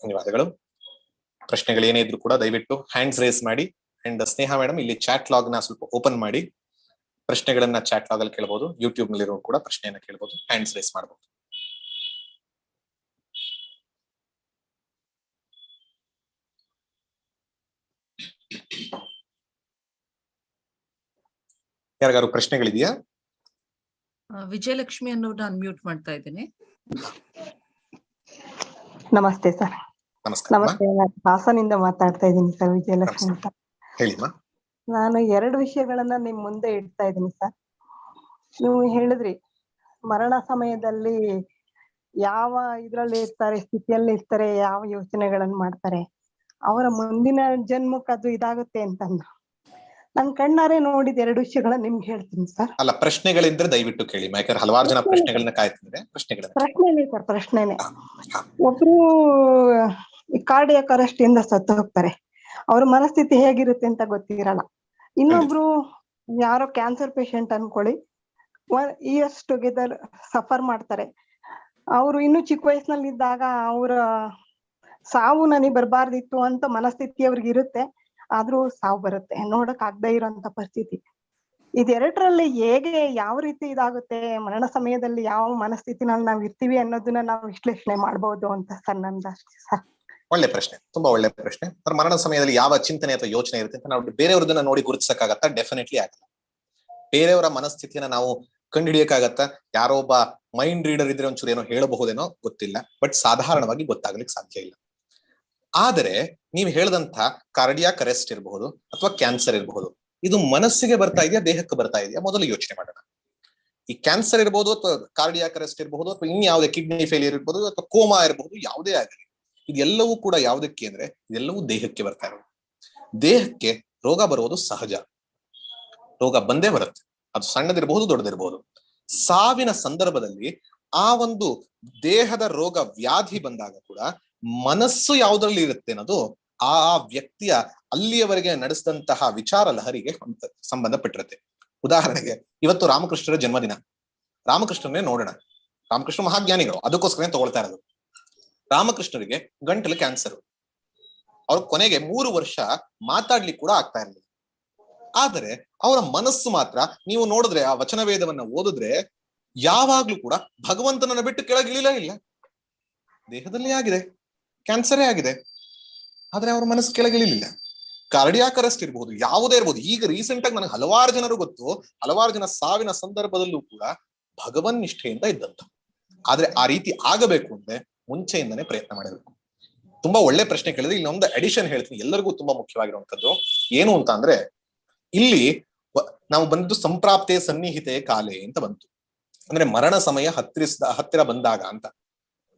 ಧನ್ಯವಾದಗಳು. ಪ್ರಶ್ನೆಗಳು ಏನೇ ಇದ್ರು ಕೂಡ ದಯವಿಟ್ಟು ಹ್ಯಾಂಡ್ಸ್ ರೇಸ್ ಮಾಡಿ ಅಂಡ್ ಸ್ನೇಹ ಮೇಡಮ್ ಇಲ್ಲಿ ಚಾಟ್ ಲಾಗ್ನ ಸ್ವಲ್ಪ ಓಪನ್ ಮಾಡಿ. ಪ್ರಶ್ನೆಗಳನ್ನ ಚಾಟ್ ಲಾಗ್ ಅಲ್ಲಿ ಕೇಳಬಹುದು ಯೂಟ್ಯೂಬ್ ನಲ್ಲಿರೋ ಕೂಡ ಪ್ರಶ್ನೆಯನ್ನ ಕೇಳಬಹುದು ಹ್ಯಾಂಡ್ಸ್ ರೇಸ್ ಮಾಡಬಹುದು ಯಾರಿಗಾರು ಪ್ರಶ್ನೆಗಳಿದೆಯಾ? ವಿಜಯಲಕ್ಷ್ಮಿ ಅನ್ನೋರು ನಾನು ಮ್ಯೂಟ್ ಮಾಡ್ತಾ ಇದ್ದೇನೆ. ನಮಸ್ತೆ ಸರ್. ನಮಸ್ತೆ ನಾನು ಹಾಸನಿಂದ ಮಾತಾಡ್ತಾ ಇದ್ದೀನಿ ಸರ್ ವಿಜಯಲಕ್ಷ್ಮಿ ಅಂತ. ನಾನು ಎರಡು ವಿಷಯಗಳನ್ನ ನಿಮ್ ಮುಂದೆ ಇಡ್ತಾ ಇದ್ದೀನಿ ಸರ್. ನೀವು ಹೇಳಿದ್ರಿ ಮರಣ ಸಮಯದಲ್ಲಿ ಯಾವ ಇದ್ರಲ್ಲಿ ಇರ್ತಾರೆ ಸ್ಥಿತಿಯಲ್ಲಿ ಇರ್ತಾರೆ ಯಾವ ಯೋಚನೆಗಳನ್ನ ಮಾಡ್ತಾರೆ ಅವರ ಮುಂದಿನ ಜನ್ಮಕ್ಕೆ ಅದು ಇದಾಗುತ್ತೆ ಅಂತಂದು ನನ್ ಕಣ್ಣಾರೆ ನೋಡಿದ ಎರಡು ವಿಷಯಗಳ ನಿಮ್ಗೆ ಹೇಳ್ತೀನಿ ಸರ್. ಅಲ್ಲ ಪ್ರಶ್ನೆಗಳಿದ್ರೆ ದಯವಿಟ್ಟು ಕೇಳಿ. ಯಾಕಂದ್ರೆ ಹಲವಾರು ಜನ ಪ್ರಶ್ನೆಗಳನ್ನ ಕಾಯ್ತಿದ್ರೆ ಪ್ರಶ್ನೆಗಳ ಪ್ರಶ್ನೆನೇ ಸರ್ ಪ್ರಶ್ನೆನೇ. ಒಬ್ರು ಕಾರ್ಡಿಯಕ್ ಅರೆಸ್ಟ್ ಇಂದ ಸತ್ತು ಹೋಗ್ತಾರೆ. ಅವ್ರ ಮನಸ್ಥಿತಿ ಹೇಗಿರುತ್ತೆ ಅಂತ ಗೊತ್ತಿರಲ್ಲ. ಇನ್ನೊಬ್ರು ಯಾರೋ ಕ್ಯಾನ್ಸರ್ ಪೇಷಂಟ್ ಅನ್ಕೊಳ್ಳಿ. ಇಯರ್ಸ್ ಟುಗೆದರ್ ಸಫರ್ ಮಾಡ್ತಾರೆ. ಅವರು ಇನ್ನು ಚಿಕ್ಕ ವಯಸ್ಸಿನಲ್ಲಿ ಇದ್ದಾಗ ಅವರ ಸಾವು ನನಗೆ ಬರಬಾರ್ದಿತ್ತು ಅಂತ ಮನಸ್ಥಿತಿ ಅವ್ರಿಗೆ ಇರುತ್ತೆ ಆದ್ರೂ ಸಾವು ಬರುತ್ತೆ. ನೋಡಕ್ ಆಗದೆ ಇರೋಂತ ಪರಿಸ್ಥಿತಿ. ಇದೆರಡರಲ್ಲಿ ಹೇಗೆ ಯಾವ ರೀತಿ ಇದಾಗುತ್ತೆ, ಮರಣ ಸಮಯದಲ್ಲಿ ಯಾವ ಮನಸ್ಥಿತಿನಲ್ಲಿ ನಾವ್ ಇರ್ತೀವಿ ಅನ್ನೋದನ್ನ ನಾವು ವಿಶ್ಲೇಷಣೆ ಮಾಡ್ಬೋದು ಅಂತ ಸರ್ ಒಳ್ಳೆ ಪ್ರಶ್ನೆ, ತುಂಬಾ ಒಳ್ಳೆ ಪ್ರಶ್ನೆ. ಮರಣ ಸಮಯದಲ್ಲಿ ಯಾವ ಚಿಂತನೆ ಅಥವಾ ಯೋಚನೆ ಇರುತ್ತೆ ಅಂತ ನಾವು ಬೇರೆಯವ್ರದನ್ನ ನೋಡಿ ಗುರುತಿಸಕ್ಕಾಗತ್ತಾ? ಡೆಫಿನೆಟ್ಲಿ ಆಗಲ್ಲ. ಬೇರೆಯವರ ಮನಸ್ಥಿತಿಯನ್ನ ನಾವು ಕಂಡುಹಿಡಿಯಕ್ಕಾಗತ್ತಾ? ಯಾರೋ ಒಬ್ಬ ಮೈಂಡ್ ರೀಡರ್ ಇದ್ರೆ ಒಂಚೂರು ಏನೋ ಹೇಳಬಹುದೇನೋ ಗೊತ್ತಿಲ್ಲ. ಬಟ್ ಸಾಧಾರಣವಾಗಿ ಗೊತ್ತಾಗ್ಲಿಕ್ಕೆ ಸಾಧ್ಯ ಇಲ್ಲ. ಆದರೆ ನೀವು ಹೇಳ್ದಂತ ಕಾರ್ಡಿಯಾಕ್ ಅರೆಸ್ಟ್ ಇರಬಹುದು ಅಥವಾ ಕ್ಯಾನ್ಸರ್ ಇರಬಹುದು, ಇದು ಮನಸ್ಸಿಗೆ ಬರ್ತಾ ಇದೆಯಾ, ದೇಹಕ್ಕೆ ಬರ್ತಾ ಇದೆಯಾ, ಮೊದಲು ಯೋಚನೆ ಮಾಡೋಣ. ಈ ಕ್ಯಾನ್ಸರ್ ಇರಬಹುದು ಅಥವಾ ಕಾರ್ಡಿಯಾಕ್ ಅರೆಸ್ಟ್ ಇರಬಹುದು ಅಥವಾ ಇನ್ಯಾವುದೇ ಕಿಡ್ನಿ ಫೇಲಿಯರ್ ಇರಬಹುದು ಅಥವಾ ಕೋಮಾ ಇರಬಹುದು ಯಾವುದೇ ಆಗಲಿ, ಇದೆಲ್ಲವೂ ಕೂಡ ಯಾವುದಕ್ಕೆ ಅಂದ್ರೆ, ಇದೆಲ್ಲವೂ ದೇಹಕ್ಕೆ ಬರ್ತಾ ಇರೋದು. ದೇಹಕ್ಕೆ ರೋಗ ಬರುವುದು ಸಹಜ. ರೋಗ ಬಂದೇ ಬರುತ್ತೆ. ಅದು ಸಣ್ಣದಿರಬಹುದು, ದೊಡ್ಡದಿರಬಹುದು. ಸಾವಿನ ಸಂದರ್ಭದಲ್ಲಿ ಆ ಒಂದು ದೇಹದ ರೋಗ ವ್ಯಾಧಿ ಬಂದಾಗ ಕೂಡ ಮನಸ್ಸು ಯಾವುದ್ರಲ್ಲಿ ಇರುತ್ತೆ ಅನ್ನೋದು ಆ ವ್ಯಕ್ತಿಯ ಅಲ್ಲಿಯವರೆಗೆ ನಡೆಸಿದಂತಹ ವಿಚಾರ ಲಹರಿಗೆ ಸಂಬಂಧಪಟ್ಟಿರುತ್ತೆ. ಉದಾಹರಣೆಗೆ, ಇವತ್ತು ರಾಮಕೃಷ್ಣರ ಜನ್ಮದಿನ. ರಾಮಕೃಷ್ಣನೇ ನೋಡೋಣ. ರಾಮಕೃಷ್ಣ ಮಹಾಜ್ಞಾನಿಗಳು ಅದಕ್ಕೋಸ್ಕರ ತಗೊಳ್ತಾ ಇರೋದು. ರಾಮಕೃಷ್ಣರಿಗೆ ಗಂಟಲು ಕ್ಯಾನ್ಸರ್ ಅವ್ರ ಕೊನೆಗೆ ಮೂರು ವರ್ಷ ಮಾತಾಡ್ಲಿಕ್ಕೆ ಕೂಡ ಆಗ್ತಾ ಇರಲಿಲ್ಲ. ಆದರೆ, ಅವರ ಮನಸ್ಸು ಮಾತ್ರ, ನೀವು ನೋಡಿದ್ರೆ, ಆ ವಚನ ವೇದವನ್ನ ಓದಿದ್ರೆ, ಯಾವಾಗ್ಲೂ ಕೂಡ ಭಗವಂತನನ್ನ ಬಿಟ್ಟು ಕೆಳಗಿಳಿಲೇ ಇಲ್ಲ. ದೇಹದಲ್ಲಿ ಆಗಿದೆ. ಕ್ಯಾನ್ಸರೇ ಆಗಿದೆ. ಆದ್ರೆ ಅವ್ರ ಮನಸ್ಸು ಕೆಳಗಿಳಿಲಿಲ್ಲ. ಕಾರ್ಡಿಯಾಕ್ ಅರೆಸ್ಟ್ ಇರಬಹುದು ಯಾವುದೇ ಇರಬಹುದು ಈಗ ರೀಸೆಂಟ್ ಆಗಿ ನನಗೆ ಹಲವಾರು ಜನರು ಗೊತ್ತು, ಹಲವಾರು ಜನ ಸಾವಿನ ಸಂದರ್ಭದಲ್ಲೂ ಕೂಡ ಭಗವನ್ ನಿಷ್ಠೆಯಿಂದ ಇದ್ದಂತ ಆದ್ರೆ ಆ ರೀತಿ ಆಗಬೇಕು ಅಂದ್ರೆ ಮುಂಚೆಯಿಂದನೇ ಪ್ರಯತ್ನ ಮಾಡಬೇಕು ತುಂಬಾ ಒಳ್ಳೆ ಪ್ರಶ್ನೆ ಕೇಳಿದ್ರೆ ಇಲ್ಲಿ ಒಂದು ಅಡಿಷನ್ ಹೇಳ್ತೀನಿ. ಎಲ್ಲರಿಗೂ ತುಂಬಾ ಮುಖ್ಯವಾಗಿರುವಂತದ್ದು ಏನು ಅಂತ ಅಂದ್ರೆ, ಇಲ್ಲಿ ನಾವು ಬಂದು ಸಂಪ್ರಾಪ್ತೆ ಸನ್ನಿಹಿತೆ ಕಾಲೇ ಅಂತ ಬಂತು. ಅಂದ್ರೆ ಮರಣ ಸಮಯ ಹತ್ತಿರಿಸಿದ ಹತ್ತಿರ ಬಂದಾಗ ಅಂತ.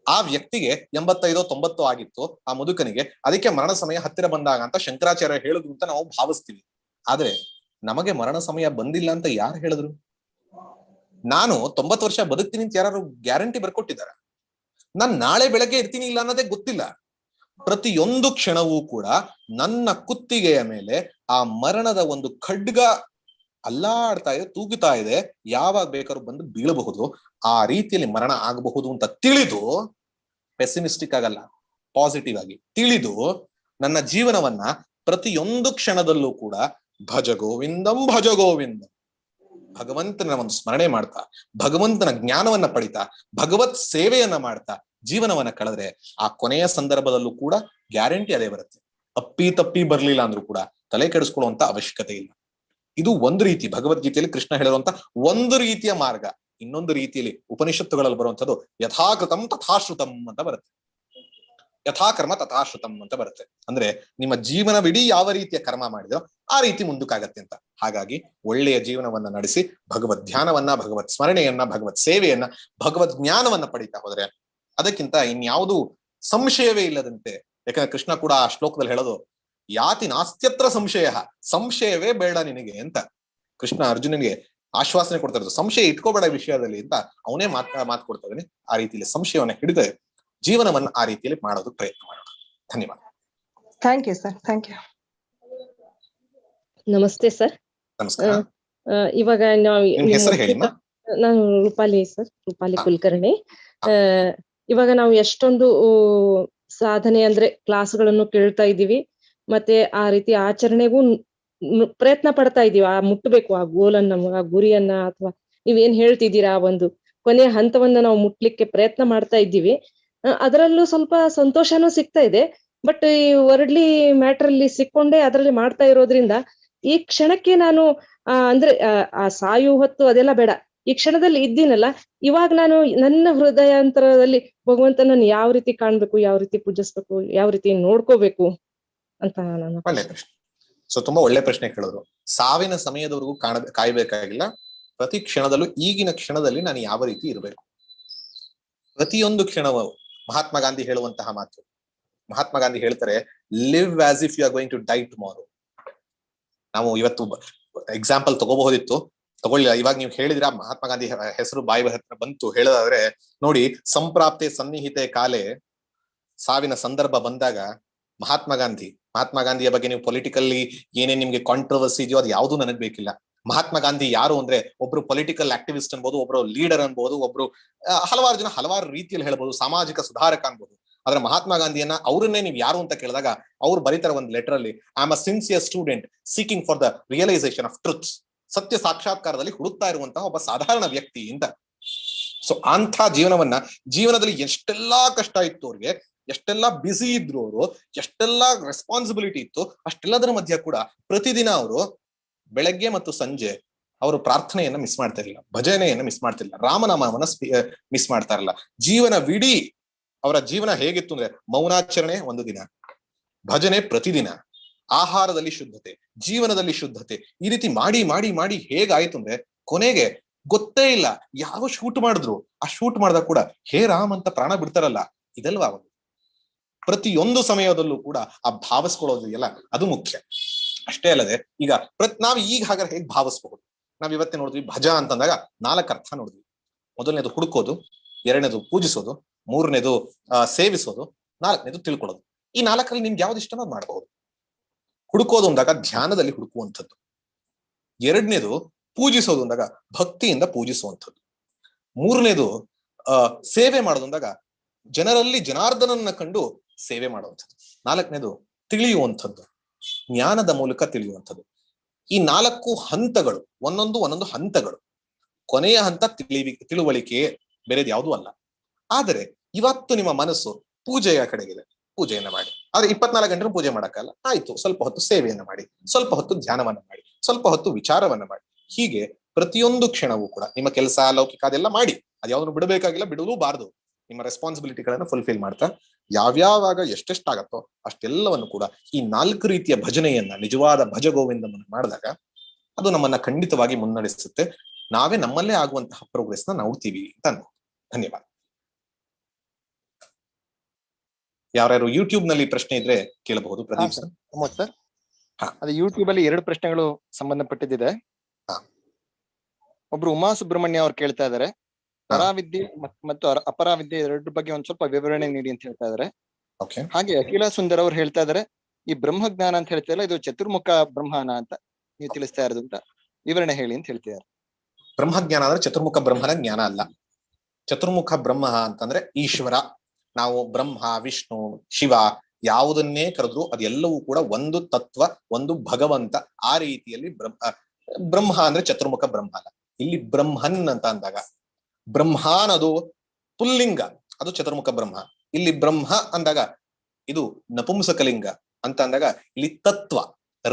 ಆ ವ್ಯಕ್ತಿಗೆ ಎಂಬತ್ತೈದೋ ತೊಂಬತ್ತು ಆಗಿತ್ತು ಆ ಮುದುಕನಿಗೆ. ಅದಕ್ಕೆ ಮರಣ ಸಮಯ ಹತ್ತಿರ ಬಂದಾಗ ಅಂತ ಶಂಕರಾಚಾರ್ಯ ಹೇಳಿದ್ರು ಅಂತ ನಾವು ಭಾವಿಸ್ತೀವಿ. ಆದ್ರೆ ನಮಗೆ ಮರಣ ಸಮಯ ಬಂದಿಲ್ಲ ಅಂತ ಯಾರು ಹೇಳಿದ್ರು? ನಾನು ತೊಂಬತ್ತು ವರ್ಷ ಬದುಕ್ತೀನಿ ಅಂತ ಯಾರು ಗ್ಯಾರಂಟಿ ಬರ್ಕೊಟ್ಟಿದ್ದಾರೆ? ನಾನ್ ನಾಳೆ ಬೆಳಗ್ಗೆ ಇರ್ತೀನಿ ಇಲ್ಲ ಅನ್ನೋದೇ ಗೊತ್ತಿಲ್ಲ. ಪ್ರತಿಯೊಂದು ಕ್ಷಣವೂ ಕೂಡ ನನ್ನ ಕುತ್ತಿಗೆಯ ಮೇಲೆ ಆ ಮರಣದ ಒಂದು ಖಡ್ಗ ಅಲ್ಲಾಡ್ತಾ ಇದೆ ತೂಗುತ್ತಾ ಇದೆ, ಯಾವಾಗ ಬೇಕಾದ್ರೂ ಬಂದು ಬೀಳಬಹುದು, ಆ ರೀತಿಯಲ್ಲಿ ಮರಣ ಆಗಬಹುದು ಅಂತ ತಿಳಿದು ಪೆಸಿಮಿಸ್ಟಿಕ್ ಆಗಲ್ಲ ಪಾಸಿಟಿವ್ ಆಗಿ ತಿಳಿದು, ನನ್ನ ಜೀವನವನ್ನ ಪ್ರತಿಯೊಂದು ಕ್ಷಣದಲ್ಲೂ ಕೂಡ ಭಜ ಗೋವಿಂದಂ ಭಜ ಗೋವಿಂದ ಭಗವಂತನ ಒಂದು ಸ್ಮರಣೆ ಮಾಡ್ತಾ, ಭಗವಂತನ ಜ್ಞಾನವನ್ನ ಪಡಿತಾ, ಭಗವತ್ ಸೇವೆಯನ್ನ ಮಾಡ್ತಾ ಜೀವನವನ್ನ ಕಳೆದ್ರೆ, ಆ ಕೊನೆಯ ಸಂದರ್ಭದಲ್ಲೂ ಕೂಡ ಗ್ಯಾರಂಟಿ ಅದೇ ಬರುತ್ತೆ. ಅಪ್ಪಿ ತಪ್ಪಿ ಬರ್ಲಿಲ್ಲ ಅಂದ್ರೂ ಕೂಡ ತಲೆ ಕೆಡಿಸ್ಕೊಳ್ಳುವಂತ ಅವಶ್ಯಕತೆ ಇಲ್ಲ. ಇದು ಒಂದು ರೀತಿ ಭಗವದ್ಗೀತೆಯಲ್ಲಿ ಕೃಷ್ಣ ಹೇಳಿರುವಂತ ಒಂದು ರೀತಿಯ ಮಾರ್ಗ. ಇನ್ನೊಂದು ರೀತಿಯಲ್ಲಿ ಉಪನಿಷತ್ತುಗಳಲ್ಲಿ ಬರುವಂತದ್ದು ಯಥಾಕೃತಂ ತಥಾಶ್ರುತಂ ಅಂತ ಬರುತ್ತೆ. ಯಥಾಕರ್ಮ ತಥಾಶ್ರುತಂ ಅಂತ ಬರುತ್ತೆ. ಅಂದ್ರೆ ನಿಮ್ಮ ಜೀವನವಿಡೀ ಯಾವ ರೀತಿಯ ಕರ್ಮ ಮಾಡಿದೋ ಆ ರೀತಿ ಮುಂದಕ್ಕಾಗತ್ತೆ ಅಂತ. ಹಾಗಾಗಿ ಒಳ್ಳೆಯ ಜೀವನವನ್ನ ನಡೆಸಿ ಭಗವದ್ ಧ್ಯಾನವನ್ನ ಭಗವತ್ ಸ್ಮರಣೆಯನ್ನ ಭಗವತ್ ಸೇವೆಯನ್ನ, ಭಗವದ್ ಜ್ಞಾನವನ್ನ ಪಡೀತಾ ಹೋದ್ರೆ ಅದಕ್ಕಿಂತ ಇನ್ಯಾವುದು ಸಂಶಯವೇ ಇಲ್ಲದಂತೆ. ಯಾಕಂದ್ರೆ ಕೃಷ್ಣ ಕೂಡ ಆ ಶ್ಲೋಕದಲ್ಲಿ ಹೇಳೋದು ಯಾತಿ ನಾಸ್ತ್ಯತ್ರ ಸಂಶಯ. ಸಂಶಯವೇ ಬೇಡ ನಿನಗೆ ಅಂತ. ಕೃಷ್ಣ ಅರ್ಜುನನಿಗೆ ಆಶ್ವಾಸನೆ ಕೊಡ್ತಾ ಇರೋದು ಸಂಶಯ ಇಟ್ಕೋಬೇಡ ಈ ವಿಷಯದಲ್ಲಿ ಅಂತ ಅವನೇ ಮಾತ್ ಮಾತು ಕೊಡ್ತಾ ಇದ್ದಾನೆ ಆ ರೀತಿಯಲ್ಲಿ ಸಂಶಯವನ್ನ ಹಿಡಿದು ಜೀವನವನ್ನ ಆ ರೀತಿಯಲ್ಲಿ ಮಾಡೋದು ಪ್ರಯತ್ನ ಮಾಡೋಣ. ಧನ್ಯವಾದ. Thank you sir thank you ನಮಸ್ತೆ ಸರ್ ನಮಸ್ಕಾರ. ಆ, ಇವಾಗ ನಾವು ಹೆಸರು ನಾನು ರೂಪಾಲಿ ಸರ್ ರೂಪಾಲಿ. ಕುಲಕರ್ಣಿ. ಇವಾಗ ನಾವು ಎಷ್ಟೊಂದು ಸಾಧನೆ ಅಂದ್ರೆ ಕ್ಲಾಸ್ಗಳನ್ನು ಕೇಳ್ತಾ ಇದ್ದೀವಿ. ಮತ್ತೆ ಆ ರೀತಿ ಆಚರಣೆಗೂ ಪ್ರಯತ್ನ ಪಡ್ತಾ ಇದೀವಿ ಆ ಮುಟ್ಬೇಕು, ಆ ಗೋಲನ್ನ, ಆ ಗುರಿಯನ್ನ ಅಥವಾ ನೀವೇನ್ ಹೇಳ್ತಿದ್ದೀರಾ ಆ ಒಂದು ಕೊನೆಯ ಹಂತವನ್ನ ನಾವು ಮುಟ್ಲಿಕ್ಕೆ ಪ್ರಯತ್ನ ಮಾಡ್ತಾ ಇದ್ದೀವಿ. ಅದರಲ್ಲೂ ಸ್ವಲ್ಪ ಸಂತೋಷನೂ ಸಿಗ್ತಾ ಇದೆ. ಬಟ್ ಈ ವರ್ಡ್ಲಿ ಮ್ಯಾಟರ್ ಅಲ್ಲಿ ಸಿಕ್ಕೊಂಡೆ ಅದರಲ್ಲಿ ಮಾಡ್ತಾ ಇರೋದ್ರಿಂದ ಈ ಕ್ಷಣಕ್ಕೆ ನಾನು ಅಂದ್ರೆ ಆ ಸಾಯು ಹೊತ್ತು ಅದೆಲ್ಲ ಬೇಡ. ಈ ಕ್ಷಣದಲ್ಲಿ ಇದ್ದೀನಲ್ಲ, ಇವಾಗ ನಾನು ನನ್ನ ಹೃದಯಾಂತರದಲ್ಲಿ ಭಗವಂತನನ್ನು ಯಾವ ರೀತಿ ಕಾಣ್ಬೇಕು, ಯಾವ ರೀತಿ ಪೂಜಿಸ್ಬೇಕು, ಯಾವ ರೀತಿ ನೋಡ್ಕೋಬೇಕು? ಅಂತ ನಾನು ಒಳ್ಳೆ ಪ್ರಶ್ನೆ. ಸೊ ತುಂಬಾ ಒಳ್ಳೆ ಪ್ರಶ್ನೆ ಕೇಳಿದ್ರು. ಸಾವಿನ ಸಮಯದವರೆಗೂ ಕಾಣ ಕಾಯ್ಬೇಕಾಗಿಲ್ಲ. ಪ್ರತಿ ಕ್ಷಣದಲ್ಲೂ ಈಗಿನ ಕ್ಷಣದಲ್ಲಿ ನಾನು ಯಾವ ರೀತಿ ಇರಬೇಕು? ಪ್ರತಿಯೊಂದು ಕ್ಷಣವು ಮಹಾತ್ಮ ಗಾಂಧಿ ಹೇಳುವಂತಹ ಮಾತು. ಮಹಾತ್ಮ ಗಾಂಧಿ ಹೇಳ್ತಾರೆ live as if you are going to die tomorrow ನಾವು ಇವತ್ತು ಎಕ್ಸಾಂಪಲ್ ತಗೋಬಹುದಿತ್ತು. ತಗೊಳ್ಳಿಲ್ಲ ಇವಾಗ ನೀವು ಹೇಳಿದ್ರ ಮಹಾತ್ಮ ಗಾಂಧಿ ಹೆಸರು ಬಾಯಿ ಹತ್ರ ಬಂತು. ಹೇಳೋದಾದ್ರೆ ನೋಡಿ ಸಂಪ್ರಾಪ್ತೆ ಸನ್ನಿಹಿತೆ ಕಾಲೆ ಸಾವಿನ ಸಂದರ್ಭ ಬಂದಾಗ ಮಹಾತ್ಮ ಗಾಂಧಿ ಮಹಾತ್ಮ ಗಾಂಧಿಯ ಬಗ್ಗೆ ನೀವು ಪೊಲಿಟಿಕಲ್ಲಿ ಏನೇ ನಿಮ್ಗೆ ಕಾಂಟ್ರವರ್ಸಿ ಇದೆಯೋ ಅದು ಯಾವುದು ನನಗೆ ಬೇಕಿಲ್ಲ. ಮಹಾತ್ಮ ಗಾಂಧಿ ಯಾರು ಅಂದ್ರೆ ಒಬ್ರು ಪೊಲಿಟಿಕಲ್ ಆಕ್ಟಿವಿಸ್ಟ್ ಅನ್ಬೋದು, ಒಬ್ರು ಲೀಡರ್ ಅನ್ಬಹುದು ಒಬ್ರು ಹಲವಾರು ಜನ ಹಲವಾರು ರೀತಿಯಲ್ಲಿ ಹೇಳ್ಬೋದು, ಸಾಮಾಜಿಕ ಸುಧಾರಕ ಅನ್ಬೋದು. ಆದ್ರೆ ಮಹಾತ್ಮ ಗಾಂಧಿಯನ್ನ ಅವ್ರನ್ನೇ ನೀವು ಯಾರು ಅಂತ ಕೇಳಿದಾಗ ಅವ್ರು ಬರೀತಾರೆ ಒಂದು ಲೆಟರ್ ಅಲ್ಲಿ I am a sincere student seeking for the realisation of truths ಸತ್ಯ ಸಾಕ್ಷಾತ್ಕಾರದಲ್ಲಿ ಹುಡುಕ್ತಾ ಇರುವಂತಹ ಒಬ್ಬ ಸಾಧಾರಣ ವ್ಯಕ್ತಿ ಅಂತ. ಸೊ ಅಂಥ ಜೀವನವನ್ನ, ಜೀವನದಲ್ಲಿ ಎಷ್ಟೆಲ್ಲಾ ಕಷ್ಟ ಇತ್ತು ಅವ್ರಿಗೆ ಎಷ್ಟೆಲ್ಲಾ ಬ್ಯುಸಿ ಇದ್ರು ಅವರು, ಎಷ್ಟೆಲ್ಲ ರೆಸ್ಪಾನ್ಸಿಬಿಲಿಟಿ ಇತ್ತು, ಅಷ್ಟೆಲ್ಲದರ ಮಧ್ಯ ಕೂಡ ಪ್ರತಿದಿನ ಅವರು ಬೆಳಗ್ಗೆ ಮತ್ತು ಸಂಜೆ ಅವರು ಪ್ರಾರ್ಥನೆಯನ್ನ ಮಿಸ್ ಮಾಡ್ತಾ ಇರಲಿಲ್ಲ, ಭಜನೆಯನ್ನ ಮಿಸ್ ಮಾಡ್ತಿರ್ಲಿಲ್ಲ ರಾಮನಾಮವನ್ನ ಮಿಸ್ ಮಾಡ್ತಾ ಇರಲಿಲ್ಲ. ಜೀವನವಿಡೀ ಅವರ ಜೀವನ ಹೇಗಿತ್ತು ಅಂದ್ರೆ ಮೌನಾಚರಣೆ ಒಂದು ದಿನ, ಭಜನೆ ಪ್ರತಿದಿನ, ಆಹಾರದಲ್ಲಿ ಶುದ್ಧತೆ, ಜೀವನದಲ್ಲಿ ಶುದ್ಧತೆ, ಈ ರೀತಿ ಮಾಡಿ ಮಾಡಿ ಮಾಡಿ ಹೇಗಾಯ್ತು ಅಂದ್ರೆ ಕೊನೆಗೆ ಗೊತ್ತೇ ಇಲ್ಲ, ಯಾವ ಶೂಟ್ ಮಾಡಿದ್ರು, ಆ ಶೂಟ್ ಮಾಡಿದಾಗ ಕೂಡ, ಹೇ ರಾಮ್ ಅಂತ ಪ್ರಾಣ ಬಿಡ್ತಾರಲ್ಲ, ಇದಲ್ವಾ ಒಂದು? ಪ್ರತಿಯೊಂದು ಸಮಯದಲ್ಲೂ ಕೂಡ ಆ ಭಾವಿಸ್ಕೊಳ್ಳೋದು ಎಲ್ಲ ಅದು ಮುಖ್ಯ. ಅಷ್ಟೇ ಅಲ್ಲದೆ ಈಗ ಪ್ರತ್, ನಾವು ಈಗ ಹಾಗಾದ್ರೆ ಹೇಗೆ ಭಾವಿಸ್ಬಹುದು? ನಾವ್ ಇವತ್ತೇ ನೋಡಿದ್ವಿ ಭಜ ಅಂತಂದಾಗ ನಾಲ್ಕು ಅರ್ಥ ನೋಡಿದ್ವಿ. ಮೊದಲನೇದು ಹುಡುಕೋದು, ಎರಡನೇದು ಪೂಜಿಸೋದು, ಮೂರನೇದು ಸೇವಿಸೋದು, ನಾಲ್ಕನೇದು ತಿಳ್ಕೊಳ್ಳೋದು. ಈ ನಾಲ್ಕರಲ್ಲಿ ನಿಮ್ಗೆ ಯಾವ್ದು ಇಷ್ಟನೋ ಮಾಡಬಹುದು? ಹುಡುಕೋದು ಅಂದಾಗ ಧ್ಯಾನದಲ್ಲಿ ಹುಡುಕುವಂಥದ್ದು. ಎರಡನೇದು ಪೂಜಿಸೋದು ಅಂದಾಗ ಭಕ್ತಿಯಿಂದ ಪೂಜಿಸುವಂಥದ್ದು. ಮೂರನೇದು ಸೇವೆ ಮಾಡೋದು ಅಂದಾಗ ಜನರಲ್ಲಿ ಜನಾರ್ದನನ್ನ ಕಂಡು ಸೇವೆ ಮಾಡುವಂಥದ್ದು. ನಾಲ್ಕನೇದು ತಿಳಿಯುವಂಥದ್ದು. ಜ್ಞಾನದ ಮೂಲಕ ತಿಳಿಯುವಂಥದ್ದು. ಈ ನಾಲ್ಕು ಹಂತಗಳು, ಒಂದೊಂದು ಒಂದೊಂದು ಹಂತಗಳು. ಕೊನೆಯ ಹಂತ ತಿಳಿವಿ, ತಿಳುವಳಿಕೆ, ಬೇರೆದು ಯಾವುದೂ ಅಲ್ಲ. ಆದರೆ ಇವತ್ತು ನಿಮ್ಮ ಮನಸ್ಸು ಪೂಜೆಯ ಕಡೆಗಿದೆ. ಪೂಜೆಯನ್ನು ಮಾಡಿ. ಆದ್ರೆ ಇಪ್ಪತ್ನಾಲ್ಕು ಗಂಟೆ ಪೂಜೆ ಮಾಡಕ್ಕಲ್ಲ. ಆಯ್ತು, ಸ್ವಲ್ಪ ಹೊತ್ತು ಸೇವೆಯನ್ನು ಮಾಡಿ. ಸ್ವಲ್ಪ ಹೊತ್ತು ಧ್ಯಾನವನ್ನು ಮಾಡಿ. ಸ್ವಲ್ಪ ಹೊತ್ತು ವಿಚಾರವನ್ನ ಮಾಡಿ. ಹೀಗೆ ಪ್ರತಿಯೊಂದು ಕ್ಷಣವೂ ಕೂಡ ನಿಮ್ಮ ಕೆಲಸ, ಲೌಕಿಕ ಅದೆಲ್ಲ ಮಾಡಿ. ಅದ್ಯಾವ್ದನ್ನು ಬಿಡಬೇಕಾಗಿಲ್ಲ, ಬಿಡಲೂಬಾರದು. ನಿಮ್ಮ ರೆಸ್ಪಾನ್ಸಿಬಿಲಿಟಿಗಳನ್ನು ಫುಲ್ಫಿಲ್ ಮಾಡ್ತಾ ಯಾವ್ಯಾವಾಗ ಎಷ್ಟೆಷ್ಟಾಗತ್ತೋ ಅಷ್ಟೆಲ್ಲವನ್ನು ಕೂಡ ಈ ನಾಲ್ಕು ರೀತಿಯ ಭಜನೆಯನ್ನ ನಿಜವಾದ ಭಜ ಗೋವಿಂದವನ್ನು ಮಾಡಿದಾಗ ಅದು ನಮ್ಮನ್ನ ಖಂಡಿತವಾಗಿ ಮುನ್ನಡೆಸುತ್ತೆ. ನಾವೇ ನಮ್ಮಲ್ಲೇ ಆಗುವಂತಹ ಪ್ರೋಗ್ರೆಸ್ನ ನೋಡ್ತೀವಿ ಅಂತ ಅನ್ಬೋದು. ಧನ್ಯವಾದ. ಯಾರ್ಯಾರು ಯೂಟ್ಯೂಬ್ನಲ್ಲಿ ಪ್ರಶ್ನೆ ಇದ್ರೆ ಕೇಳಬಹುದು. ಪ್ರದೀಪ್ ಸರ್. ಸರ್. ಹಾ. ಅದು ಯೂಟ್ಯೂಬ್ ಅಲ್ಲಿ ಎರಡು ಪ್ರಶ್ನೆಗಳು ಸಂಬಂಧಪಟ್ಟಿದ್ದಿದೆ. ಹಾ. ಒಬ್ರು ಉಮಾ ಸುಬ್ರಹ್ಮಣ್ಯ ಅವ್ರು ಕೇಳ್ತಾ ಇದಾರೆ. ಪರಾವಿದ್ಯೆ ಮತ್- ಮತ್ತು ಅಪರಾವಿದ್ಯೆ ಎರಡರ ಬಗ್ಗೆ ಒಂದ್ ಸ್ವಲ್ಪ ವಿವರಣೆ ನೀಡಿ ಅಂತ ಹೇಳ್ತಾ ಇದಾರೆ. ಹಾಗೆ ಅಖಿಲ ಸುಂದರ್ ಅವ್ರು ಹೇಳ್ತಾ ಇದಾರೆ ಈ ಬ್ರಹ್ಮಜ್ಞಾನ ಅಂತ ಹೇಳ್ತಿಲ್ಲ ಇದು ಚತುರ್ಮುಖ ಬ್ರಹ್ಮನ ಅಂತ ನೀವು ತಿಳಿಸ್ತಾ ಇರೋದು ಅಂತ ವಿವರಣೆ ಹೇಳಿ ಅಂತ ಹೇಳ್ತಿದ್ದಾರೆ ಬ್ರಹ್ಮಜ್ಞಾನ ಅಂದ್ರೆ ಚತುರ್ಮುಖ ಬ್ರಹ್ಮನ ಜ್ಞಾನ ಅಲ್ಲ. ಚತುರ್ಮುಖ ಬ್ರಹ್ಮ ಅಂತಂದ್ರೆ ಈಶ್ವರ ನಾವು ಬ್ರಹ್ಮ ವಿಷ್ಣು ಶಿವ ಯಾವುದನ್ನೇ ಕರೆದ್ರು ಅದೆಲ್ಲವೂ ಕೂಡ ಒಂದು ತತ್ವ ಒಂದು ಭಗವಂತ ಆ ರೀತಿಯಲ್ಲಿ ಬ್ರಹ್ಮ ಬ್ರಹ್ಮ ಅಂದ್ರೆ ಚತುರ್ಮುಖ ಬ್ರಹ್ಮ ಅಲ್ಲ. ಇಲ್ಲಿ ಬ್ರಹ್ಮನ್ ಅಂತ ಅಂದಾಗ ಬ್ರಹ್ಮಾನ್ ಅದು ಪುಲ್ಲಿಂಗ. ಅದು ಚತುರ್ಮುಖ ಬ್ರಹ್ಮ. ಇಲ್ಲಿ ಬ್ರಹ್ಮ ಅಂದಾಗ ಇದು ನಪುಂಸಕಲಿಂಗ ಅಂತ ಅಂದಾಗ ಇಲ್ಲಿ ತತ್ವ,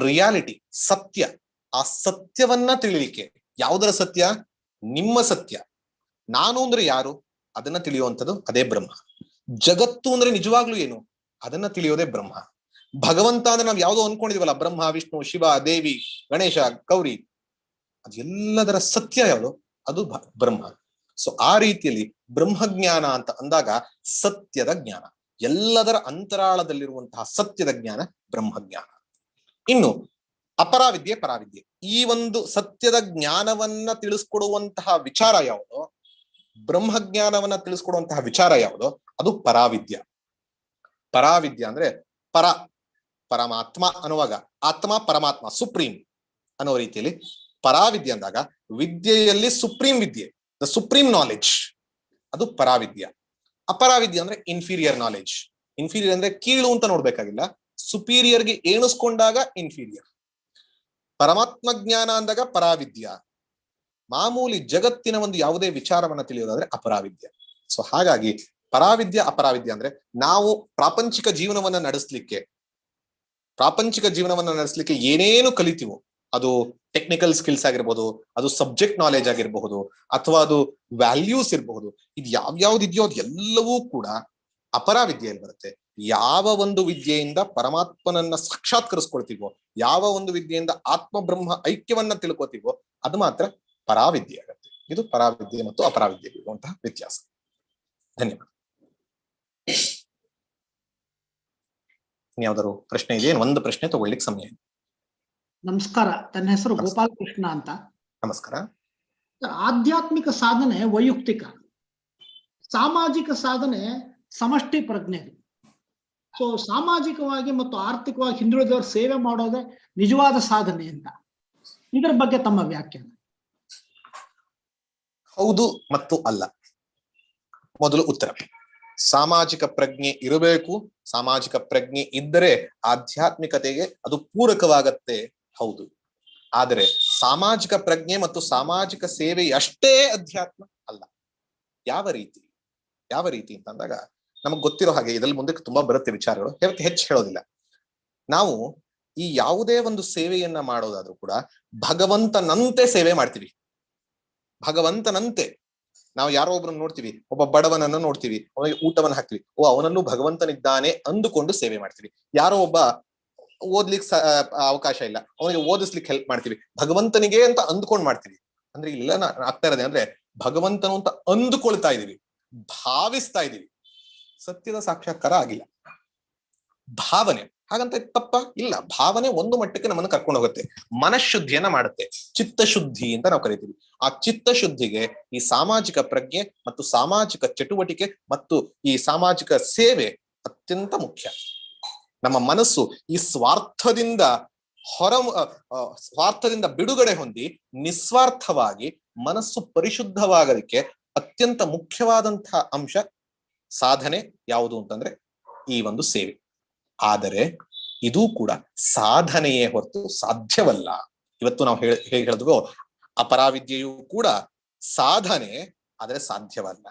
ರಿಯಾಲಿಟಿ, ಸತ್ಯ. ಆ ಸತ್ಯವನ್ನ ತಿಳಿಲಿಕ್ಕೆ ಯಾವುದರ ಸತ್ಯ? ನಿಮ್ಮ ಸತ್ಯ. ನಾನು ಅಂದ್ರೆ ಯಾರು? ಅದನ್ನ ತಿಳಿಯುವಂಥದ್ದು ಅದೇ ಬ್ರಹ್ಮ. ಜಗತ್ತು ಅಂದ್ರೆ ನಿಜವಾಗ್ಲೂ ಏನು? ಅದನ್ನ ತಿಳಿಯೋದೇ ಬ್ರಹ್ಮ. ಭಗವಂತ ಅಂದ್ರೆ ನಾವು ಯಾವ್ದೋ ಅನ್ಕೊಂಡಿದೀವಲ್ಲ, ಬ್ರಹ್ಮ, ವಿಷ್ಣು, ಶಿವ, ದೇವಿ, ಗಣೇಶ, ಗೌರಿ. ಅದೆಲ್ಲದರ ಸತ್ಯ ಯಾವುದು? ಅದು ಬ್ರಹ್ಮ. ಸೊ ಆ ರೀತಿಯಲ್ಲಿ ಬ್ರಹ್ಮಜ್ಞಾನ ಅಂತ ಅಂದಾಗ ಸತ್ಯದ ಜ್ಞಾನ. ಎಲ್ಲದರ ಅಂತರಾಳದಲ್ಲಿರುವಂತಹ ಸತ್ಯದ ಜ್ಞಾನ ಬ್ರಹ್ಮಜ್ಞಾನ. ಇನ್ನು ಅಪರಾವಿದ್ಯೆ ಪರಾವಿದ್ಯೆ. ಈ ಒಂದು ಸತ್ಯದ ಜ್ಞಾನವನ್ನ ತಿಳಿಸ್ಕೊಡುವಂತಹ ವಿಚಾರ ಯಾವುದು? ಬ್ರಹ್ಮಜ್ಞಾನವನ್ನ ತಿಳಿಸ್ಕೊಡುವಂತಹ ವಿಚಾರ ಯಾವುದು? ಅದು ಪರಾವಿದ್ಯ. ಪರಾವಿದ್ಯ ಅಂದ್ರೆ ಪರ, ಪರಮಾತ್ಮ ಅನ್ನುವಾಗ ಆತ್ಮ, ಪರಮಾತ್ಮ, ಸುಪ್ರೀಂ ಅನ್ನೋ ರೀತಿಯಲ್ಲಿ ಪರಾವಿದ್ಯೆ ಅಂದಾಗ ವಿದ್ಯೆಯಲ್ಲಿ ಸುಪ್ರೀಂ ವಿದ್ಯೆ. ದ ಸುಪ್ರೀಂ ನಾಲೆಜ್ ಅದು ಪರಾವಿದ್ಯ. ಅಪರಾವಿದ್ಯ ಅಂದ್ರೆ ಇನ್ಫೀರಿಯರ್ ನಾಲೆಜ್ ಇನ್ಫೀರಿಯರ್ ಅಂದ್ರೆ ಕೀಳು ಅಂತ ನೋಡ್ಬೇಕಾಗಿಲ್ಲ. ಸುಪೀರಿಯರ್ಗೆ ಏಣಿಸ್ಕೊಂಡಾಗ ಇನ್ಫೀರಿಯರ್ ಪರಮಾತ್ಮ ಜ್ಞಾನ ಅಂದಾಗ ಪರಾವಿದ್ಯ. ಮಾಮೂಲಿ ಜಗತ್ತಿನ ಒಂದು ಯಾವುದೇ ವಿಚಾರವನ್ನ ತಿಳಿಯೋದಾದ್ರೆ ಅಪರಾವಿದ್ಯ. ಸೊ ಹಾಗಾಗಿ ಪರಾವಿದ್ಯ, ಅಪರಾವಿದ್ಯ ಅಂದ್ರೆ ನಾವು ಪ್ರಾಪಂಚಿಕ ಜೀವನವನ್ನ ನಡೆಸಲಿಕ್ಕೆ, ಪ್ರಾಪಂಚಿಕ ಜೀವನವನ್ನ ನಡೆಸಲಿಕ್ಕೆ ಏನೇನು ಕಲಿತೀವೋ ಅದು ಟೆಕ್ನಿಕಲ್ ಸ್ಕಿಲ್ಸ್ ಆಗಿರ್ಬೋದು, ಅದು ಸಬ್ಜೆಕ್ಟ್ ನಾಲೆಜ್ ಆಗಿರಬಹುದು, ಅಥವಾ ಅದು ವ್ಯಾಲ್ಯೂಸ್ ಇರಬಹುದು, ಇದು ಯಾವ್ಯಾವ್ದು ಇದೆಯೋ ಅದು ಎಲ್ಲವೂ ಕೂಡ ಅಪರಾವಿದ್ಯೆಯಲ್ಲಿ ಬರುತ್ತೆ. ಯಾವ ಒಂದು ವಿದ್ಯೆಯಿಂದ ಪರಮಾತ್ಮನನ್ನ ಸಾಕ್ಷಾತ್ಕರಿಸ್ಕೊಳ್ತೀವೋ, ಯಾವ ಒಂದು ವಿದ್ಯೆಯಿಂದ ಆತ್ಮ ಬ್ರಹ್ಮ ಐಕ್ಯವನ್ನ ತಿಳ್ಕೊತೀವೋ, ಅದು ಮಾತ್ರ ಪರಾವಿದ್ಯೆ ಆಗುತ್ತೆ. ಇದು ಪರಾವಿದ್ಯೆ ಮತ್ತು ಅಪರಾವಿದ್ಯೆ ಇರುವಂತಹ ವ್ಯತ್ಯಾಸ. ಧನ್ಯವಾದ. ಯಾವ್ದಾದ್ರು ಪ್ರಶ್ನೆ ಇದೆಯೇನು ಒಂದು ಪ್ರಶ್ನೆ ತಗೊಳ್ಳಿಕ್ಕೆ ಸಮಯ ಇದೆ ನಮಸ್ಕಾರ. ತನ್ನ ಹೆಸರು ಗೋಪಾಲಕೃಷ್ಣ ಗೋಪಾಲ್ ಕೃಷ್ಣ ಅಂತ. ನಮಸ್ಕಾರ. ಆಧ್ಯಾತ್ಮಿಕ ಸಾಧನೆ ವೈಯಕ್ತಿಕ. ಸಾಮಾಜಿಕ ಸಾಧನೆ ಸಮಷ್ಟಿ ಪ್ರಜ್ಞೆ ಸೊ ಸಾಮಾಜಿಕವಾಗಿ ಮತ್ತು ಆರ್ಥಿಕವಾಗಿ ಹಿಂದುಳಿದವರು ಸೇವೆ ಮಾಡೋದೇ ನಿಜವಾದ ಸಾಧನೆ ಅಂತ. ಇದರ ಬಗ್ಗೆ ತಮ್ಮ ವ್ಯಾಖ್ಯಾನ. ಹೌದು ಮತ್ತು ಅಲ್ಲ. ಮೊದಲು ಉತ್ತರ. ಸಾಮಾಜಿಕ ಪ್ರಜ್ಞೆ ಇರಬೇಕು. ಸಾಮಾಜಿಕ ಪ್ರಜ್ಞೆ ಇದ್ದರೆ ಆಧ್ಯಾತ್ಮಿಕತೆಗೆ ಅದು ಪೂರಕವಾಗತ್ತೆ. ಹೌದು. ಆದರೆ ಸಾಮಾಜಿಕ ಪ್ರಜ್ಞೆ ಮತ್ತು ಸಾಮಾಜಿಕ ಸೇವೆ ಅಷ್ಟೇ ಅಧ್ಯಾತ್ಮ ಅಲ್ಲ. ಯಾವ ರೀತಿ? ಯಾವ ರೀತಿ ಅಂತಂದಾಗ ನಮಗ್ ಗೊತ್ತಿರೋ ಹಾಗೆ ಇದ್ರಲ್ಲಿ ಮುಂದಕ್ಕೆ ತುಂಬಾ ಬರುತ್ತೆ ವಿಚಾರಗಳು. ಹೆಚ್ಚು ಹೇಳೋದಿಲ್ಲ. ನಾವು ಈ ಯಾವುದೇ ಒಂದು ಸೇವೆಯನ್ನ ಮಾಡೋದಾದ್ರೂ ಕೂಡ ಭಗವಂತನಂತೆ ಸೇವೆ ಮಾಡ್ತೀವಿ. ಭಗವಂತನಂತೆ. ನಾವು ಯಾರೋ ಒಬ್ರನ್ನ ನೋಡ್ತೀವಿ. ಒಬ್ಬ ಬಡವನನ್ನ ನೋಡ್ತೀವಿ. ಅವನಿಗೆ ಊಟವನ್ನು ಹಾಕ್ತಿವಿ. ಓ, ಅವನಲ್ಲೂ ಭಗವಂತನಿದ್ದಾನೆ ಅಂದುಕೊಂಡು ಸೇವೆ ಮಾಡ್ತೀವಿ. ಯಾರೋ ಒಬ್ಬ ಓದ್ಲಿಕ್ಕೆ ಅವಕಾಶ ಇಲ್ಲ. ಅವನಿಗೆ ಓದಿಸ್ಲಿಕ್ಕೆ ಹೆಲ್ಪ್ ಮಾಡ್ತೀವಿ. ಭಗವಂತನಿಗೆ ಅಂತ ಅಂದ್ಕೊಂಡ್ ಮಾಡ್ತೀವಿ. ಅಂದ್ರೆ ಇಲ್ಲ ಆಗ್ತಾ ಇರೋದೇ ಅಂದ್ರೆ ಭಗವಂತನು ಅಂತ ಅಂದುಕೊಳ್ತಾ ಇದೀವಿ. ಭಾವಿಸ್ತಾ ಇದೀವಿ. ಸತ್ಯದ ಸಾಕ್ಷಾತ್ಕಾರ ಆಗಿಲ್ಲ. ಭಾವನೆ. ಹಾಗಂತ ತಪ್ಪ? ಇಲ್ಲ. ಭಾವನೆ ಒಂದು ಮಟ್ಟಕ್ಕೆ ನಮ್ಮನ್ನು ಕರ್ಕೊಂಡು ಹೋಗುತ್ತೆ. ಮನಃಶುದ್ಧಿಯನ್ನ ಮಾಡುತ್ತೆ. ಚಿತ್ತಶುದ್ಧಿ ಅಂತ ನಾವು ಕರಿತೀವಿ. ಆ ಚಿತ್ತಶುದ್ಧಿಗೆ ಈ ಸಾಮಾಜಿಕ ಪ್ರಜ್ಞೆ ಮತ್ತು ಸಾಮಾಜಿಕ ಚಟುವಟಿಕೆ ಮತ್ತು ಈ ಸಾಮಾಜಿಕ ಸೇವೆ ಅತ್ಯಂತ ಮುಖ್ಯ. ನಮ್ಮ ಮನಸ್ಸು ಈ ಸ್ವಾರ್ಥದಿಂದ ಹೊರ ಸ್ವಾರ್ಥದಿಂದ ಬಿಡುಗಡೆ ಹೊಂದಿ ನಿಸ್ವಾರ್ಥವಾಗಿ ಮನಸ್ಸು ಪರಿಶುದ್ಧವಾಗಲಿಕ್ಕೆ ಅತ್ಯಂತ ಮುಖ್ಯವಾದಂತಹ ಅಂಶ ಸಾಧನೆ ಯಾವುದು ಅಂತಂದ್ರೆ ಈ ಒಂದು ಸೇವೆ. ಆದರೆ ಇದು ಕೂಡ ಸಾಧನೆಯೇ ಹೊರತು ಸಾಧ್ಯವಲ್ಲ. ಇವತ್ತು ನಾವು ಹೇಳ, ಹೇಗೆ ಹೇಳಿದ್ವೋ, ಅಪರಾವಿದ್ಯೆಯು ಕೂಡ ಸಾಧನೆ, ಆದರೆ ಸಾಧ್ಯವಲ್ಲ.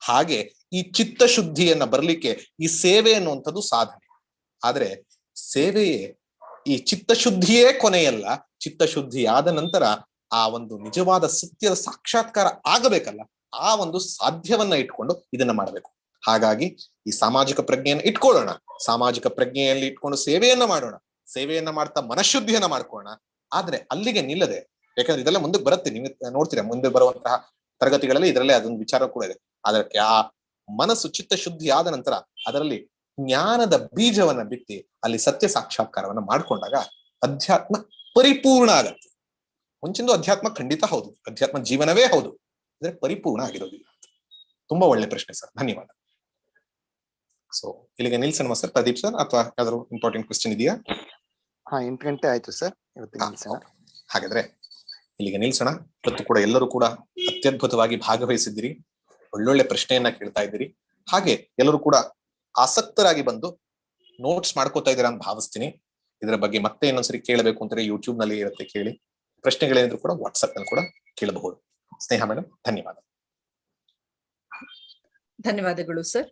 ಹಾಗೆ ಈ ಚಿತ್ತಶುದ್ಧಿಯನ್ನ ಬರಲಿಕ್ಕೆ ಈ ಸೇವೆ ಅನ್ನುವಂಥದ್ದು ಸಾಧನೆ. ಆದ್ರೆ ಸೇವೆಯೇ ಈ ಚಿತ್ತಶುದ್ಧಿಯೇ ಕೊನೆಯಲ್ಲ, ಚಿತ್ತಶುದ್ಧಿ ಆದ ನಂತರ ಆ ಒಂದು ನಿಜವಾದ ಸತ್ಯದ ಸಾಕ್ಷಾತ್ಕಾರ ಆಗಬೇಕಲ್ಲ, ಆ ಒಂದು ಸಾಧ್ಯವನ್ನ ಇಟ್ಕೊಂಡು ಇದನ್ನ ಮಾಡಬೇಕು. ಹಾಗಾಗಿ ಈ ಸಾಮಾಜಿಕ ಪ್ರಜ್ಞೆಯನ್ನು ಇಟ್ಕೊಳ್ಳೋಣ. ಸಾಮಾಜಿಕ ಪ್ರಜ್ಞೆಯಲ್ಲಿ ಇಟ್ಕೊಂಡು ಸೇವೆಯನ್ನ ಮಾಡೋಣ. ಸೇವೆಯನ್ನ ಮಾಡ್ತಾ ಮನಃಶುದ್ಧಿಯನ್ನ ಮಾಡ್ಕೊಳ್ಳೋಣ. ಆದ್ರೆ ಅಲ್ಲಿಗೆ ನಿಲ್ಲದೆ, ಯಾಕಂದ್ರೆ ಇದೆಲ್ಲ ಮುಂದಕ್ಕೆ ಬರುತ್ತೆ. ನೀವು ನೋಡ್ತೀರಾ, ಮುಂದೆ ಬರುವಂತಹ ತರಗತಿಗಳಲ್ಲಿ ಇದರಲ್ಲೇ ಅದೊಂದು ವಿಚಾರ ಕೂಡ ಇದೆ. ಅದಕ್ಕೆ ಆ ಮನಸ್ಸು ಚಿತ್ತ ಶುದ್ಧಿ ಆದ ನಂತರ ಅದರಲ್ಲಿ ಜ್ಞಾನದ ಬೀಜವನ್ನ ಬಿತ್ತಿ ಅಲ್ಲಿ ಸತ್ಯ ಸಾಕ್ಷಾತ್ಕಾರವನ್ನ ಮಾಡ್ಕೊಂಡಾಗ ಅಧ್ಯಾತ್ಮ ಪರಿಪೂರ್ಣ ಆಗತ್ತೆ. ಮುಂಚಿಂದು ಅಧ್ಯಾತ್ಮ ಖಂಡಿತ ಹೌದು. ಅಧ್ಯಾತ್ಮ ಜೀವನವೇ ಹೌದು. ಅಂದ್ರೆ ಪರಿಪೂರ್ಣ ಆಗಿರೋದಿಲ್ಲ ತುಂಬಾ ಒಳ್ಳೆ ಪ್ರಶ್ನೆ ಸರ್. ಧನ್ಯವಾದ. ಸೊ ಇಲ್ಲಿಗೆ ನಿಲ್ಸಣ ಸರ್? ಪ್ರದೀಪ್ ಸರ್ ಅಥವಾ ಯಾವ್ದಾದ್ರು ಇಂಪಾರ್ಟೆಂಟ್ ಕ್ವಶನ್ ಇದೆಯಾ? ಹಾ ಎಂಟು ಗಂಟೆ ಆಯ್ತು ಸರ್. ಹಾಗಾದ್ರೆ ಇಲ್ಲಿಗೆ ನಿಲ್ಸೋಣ. ಇವತ್ತು ಕೂಡ ಎಲ್ಲರೂ ಕೂಡ ಅತ್ಯದ್ಭುತವಾಗಿ ಭಾಗವಹಿಸಿದ್ದೀರಿ. ಒಳ್ಳೊಳ್ಳೆ ಪ್ರಶ್ನೆಯನ್ನ ಕೇಳ್ತಾ ಇದ್ದೀರಿ. ಹಾಗೆ ಎಲ್ಲರೂ ಕೂಡ ಆಸಕ್ತರಾಗಿ ಬಂದು ನೋಟ್ಸ್ ಮಾಡ್ಕೋತಾ ಇದ್ದೀರಾ ಅಂತ ಭಾವಿಸ್ತೀನಿ. ಇದರ ಬಗ್ಗೆ ಮತ್ತೆ ಇನ್ನೊಂದ್ಸರಿ ಕೇಳಬೇಕು ಅಂದ್ರೆ ಯೂಟ್ಯೂಬ್ನಲ್ಲಿ ಇರುತ್ತೆ ಕೇಳಿ. ಪ್ರಶ್ನೆಗಳೇನಿದ್ರು ಕೂಡ ವಾಟ್ಸ್ಆಪ್ನಲ್ಲಿ ಕೂಡ ಕೇಳಬಹುದು. ಸ್ನೇಹ ಮೇಡಮ್ ಧನ್ಯವಾದ. ಧನ್ಯವಾದಗಳು ಸರ್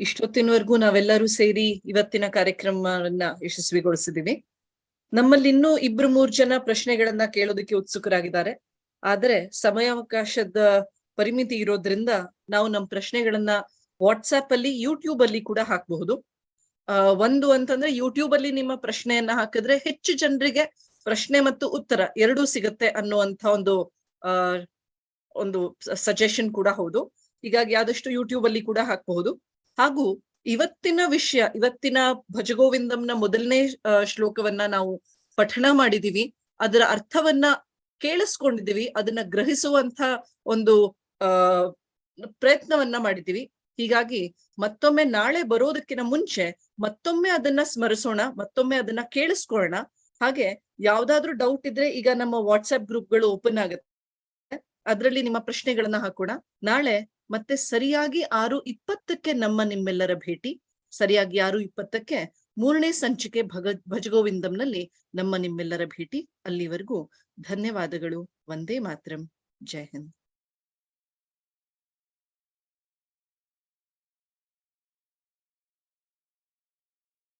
ಇಷ್ಟೊತ್ತಿನವರೆಗೂ ನಾವೆಲ್ಲರೂ ಸೇರಿ ಇವತ್ತಿನ ಕಾರ್ಯಕ್ರಮವನ್ನ ಯಶಸ್ವಿಗೊಳಿಸಿದೀವಿ. ನಮ್ಮಲ್ಲಿ ಇನ್ನೂ ಇಬ್ರು ಮೂರ್ ಜನ ಪ್ರಶ್ನೆಗಳನ್ನ ಕೇಳೋದಕ್ಕೆ ಉತ್ಸುಕರಾಗಿದ್ದಾರೆ. ಆದ್ರೆ ಸಮಯಾವಕಾಶದ ಪರಿಮಿತಿ ಇರೋದ್ರಿಂದ ನಾವು ನಮ್ಮ ಪ್ರಶ್ನೆಗಳನ್ನ ವಾಟ್ಸ್ಆಪ್ ಅಲ್ಲಿ ಯೂಟ್ಯೂಬ್ ಅಲ್ಲಿ ಕೂಡ ಹಾಕಬಹುದು. ಒಂದು ಅಂತಂದ್ರೆ ಯೂಟ್ಯೂಬ್ ಅಲ್ಲಿ ನಿಮ್ಮ ಪ್ರಶ್ನೆಯನ್ನ ಹಾಕಿದ್ರೆ ಹೆಚ್ಚು ಜನರಿಗೆ ಪ್ರಶ್ನೆ ಮತ್ತು ಉತ್ತರ ಎರಡೂ ಸಿಗತ್ತೆ ಅನ್ನುವಂತ ಒಂದು ಒಂದು ಸಜೆಷನ್ ಕೂಡ ಹೌದು. ಹೀಗಾಗಿ ಆದಷ್ಟು ಯೂಟ್ಯೂಬ್ ಅಲ್ಲಿ ಕೂಡ ಹಾಕಬಹುದು. ಹಾಗೂ ಇವತ್ತಿನ ವಿಷಯ, ಇವತ್ತಿನ ಭಜಗೋವಿಂದಂನ ಮೊದಲನೇ ಶ್ಲೋಕವನ್ನ ನಾವು ಪಠಣ ಮಾಡಿದೀವಿ. ಅದರ ಅರ್ಥವನ್ನ ಕೇಳಿಸ್ಕೊಂಡಿದೀವಿ ಅದನ್ನ ಗ್ರಹಿಸುವಂತ ಒಂದು ಪ್ರಯತ್ನವನ್ನ ಮಾಡಿದೀವಿ ಹೀಗಾಗಿ ಮತ್ತೊಮ್ಮೆ ನಾಳೆ ಬರೋದಕ್ಕಿಂತ ಮುಂಚೆ ಮತ್ತೊಮ್ಮೆ ಅದನ್ನ ಸ್ಮರಿಸೋಣ, ಮತ್ತೊಮ್ಮೆ ಅದನ್ನ ಕೇಳಿಸ್ಕೊಳ್ಳೋಣ. ಹಾಗೆ ಯಾವ್ದಾದ್ರು ಡೌಟ್ ಇದ್ರೆ ಈಗ ನಮ್ಮ ವಾಟ್ಸ್ಆಪ್ ಗ್ರೂಪ್ಗಳು ಓಪನ್ ಆಗುತ್ತೆ. ಅದರಲ್ಲಿ ನಿಮ್ಮ ಪ್ರಶ್ನೆಗಳನ್ನ ಹಾಕೋಣ. ನಾಳೆ ಮತ್ತೆ ಸರಿಯಾಗಿ ಆರು ಇಪ್ಪತ್ತಕ್ಕೆ ನಮ್ಮ ನಿಮ್ಮೆಲ್ಲರ ಭೇಟಿ. ಸರಿಯಾಗಿ ಆರು ಇಪ್ಪತ್ತಕ್ಕೆ ಮೂರನೇ ಸಂಚಿಕೆ ಭಗ, ಭಜಗೋವಿಂದಂನಲ್ಲಿ ನಮ್ಮ ನಿಮ್ಮೆಲ್ಲರ ಭೇಟಿ. ಅಲ್ಲಿವರೆಗೂ ಧನ್ಯವಾದಗಳು. ವಂದೇ ಮಾತ್ರಂ. ಜೈ ಹಿಂದ್.